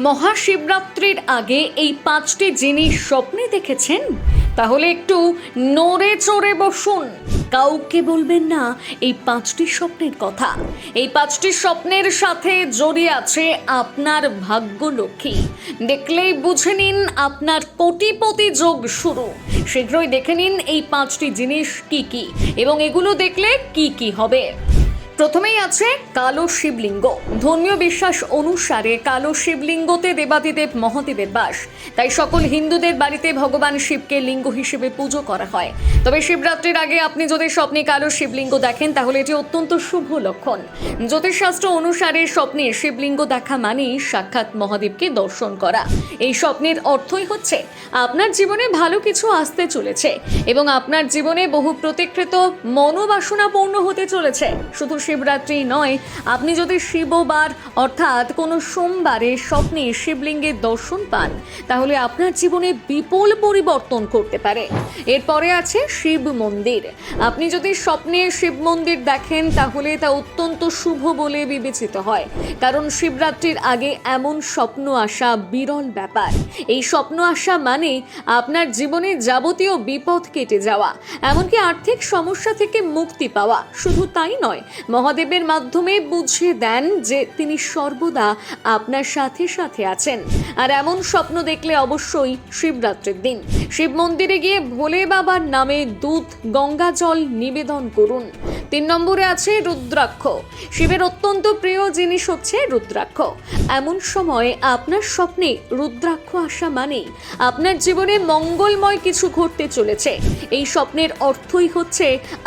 মহাশিবরাত্রির আগে এই পাঁচটি জিনিস স্বপ্নে দেখেছেন? তাহলে একটু নড়ে চড়ে বসুন। কাউকে বলবেন না, এই পাঁচটি স্বপ্নের কথা। এই পাঁচটি স্বপ্নের সাথে জড়িয়ে আছে আপনার ভাগ্য লক্ষ্মী। দেখলেই বুঝে নিন আপনার কোটিপতি যোগ শুরু। শীঘ্রই দেখে নিন এই পাঁচটি জিনিস কি কি, এবং এগুলো দেখলে কি কি হবে। প্রথমেই আছে কালো শিবলিঙ্গ। ধর্মীয় বিশ্বাস অনুসারে কালো শিবলিঙ্গতে দেবাদিদেব মহাদেবের বাস। তাই সকল হিন্দুদের বাড়িতে ভগবান শিবকে লিঙ্গ হিসেবে পুজো করা হয়। তবে শিবরাত্রির আগে আপনি যদি স্বপ্নে কালো শিবলিঙ্গ দেখেন, তাহলে এটি অত্যন্ত শুভ লক্ষণ। জ্যোতিষশাস্ত্র অনুসারে স্বপ্নে শিবলিঙ্গ দেখা মানেই সাক্ষাৎ মহাদেবকে দর্শন করা। এই স্বপ্নের অর্থই হচ্ছে, আপনার জীবনে ভালো কিছু আসতে চলেছে এবং আপনার জীবনে বহু প্রতিকৃত মনোবাসনা পূর্ণ হতে চলেছে। শুধু শিবরাত্রি নয়। আপনি যদি শিববার, অর্থাৎ কোনো সোমবারে স্বপ্নে শিবলিঙ্গের দর্শন পান, তাহলে আপনার জীবনে বিপুল পরিবর্তন করতে পারে। এরপরে আছে শিব মন্দির। আপনি যদি স্বপ্নে শিব মন্দির দেখেন, তাহলে তা অত্যন্ত শুভ বলে বিবেচিত হয়। কারণ শিবরাত্রির আগে এমন স্বপ্ন আসা বিরল ব্যাপার। এই স্বপ্ন আসা মানে আপনার জীবনে যাবতীয় বিপদ কেটে যাওয়া, এমনকি আর্থিক সমস্যা থেকে মুক্তি পাওয়া। শুধু তাই নয় মহাদেবের মাধ্যমে বুঝিয়ে দেন যে তিনি সর্বদা আপনার সাথে সাথে আছেন। আর এমন স্বপ্ন দেখলে অবশ্যই শিবরাত্রির দিন। শিব মন্দিরে গিয়ে ভোলে বাবার নামে দুধ, গঙ্গা জল নিবেদন করুন। তিন নম্বরে আছে রুদ্রাক্ষ। শিবের অত্যন্ত প্রিয় জিনিস হচ্ছে রুদ্রাক্ষ। এমন সময় আপনার স্বপ্নে রুদ্রাক্ষ আসা মানেই আপনার জীবনে মঙ্গলময় কিছু ঘটতে চলেছে। এই স্বপ্নের অর্থই হচ্ছে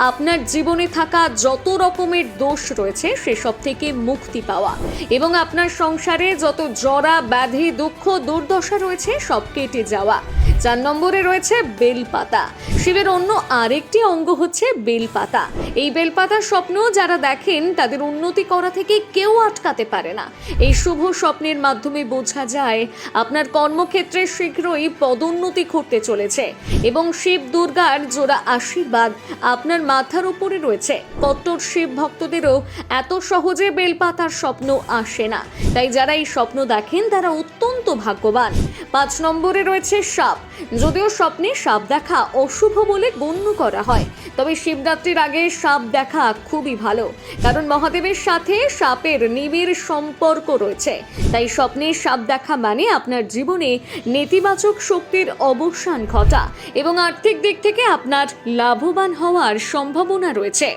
আপনার জীবনে থাকা যত রকমের দোষ রয়েছে সেসব থেকে মুক্তি পাওয়া। এবং আপনার সংসারে যত জরা, ব্যাধি, দুঃখ, দুর্দশা রয়েছে সব কেটে যাওয়া। চার নম্বরে রয়েছে বেলপাতা। শিবের অন্য আরেকটি অঙ্গ হচ্ছে বেলপাতা। এই বেলপাতার স্বপ্ন যারা দেখেন, তাদের উন্নতি করা থেকে কেউ আটকাতে পারে না। এই শুভ স্বপ্নের মাধ্যমে বোঝা যায়, আপনার কর্মক্ষেত্রে শীঘ্রই পদোন্নতি ঘটতে চলেছে এবং শিব দুর্গার জোড়া আশীর্বাদ আপনার মাথার উপরে রয়েছে। কট্টর শিব ভক্তদেরও এত সহজে বেলপাতার স্বপ্ন আসে না। তাই যারা এই স্বপ্ন দেখেন, তারা অত্যন্ত ভাগ্যবান। পাঁচ নম্বরে রয়েছে সাপ। যদিও স্বপ্নে সাপ দেখা অশুভ বলে গণ্য করা হয়, তবে শিবরাত্রির আগে সাপ দেখা খুবই ভালো। কারণ মহাদেবের সাথে সাপের নিবিড় সম্পর্ক রয়েছে। তাই স্বপ্নে সাপ দেখা মানে আপনার জীবনে নেতিবাচক শক্তির অবসান ঘটা এবং আর্থিক দিক থেকে আপনার লাভবান হওয়ার সম্ভাবনা রয়েছে।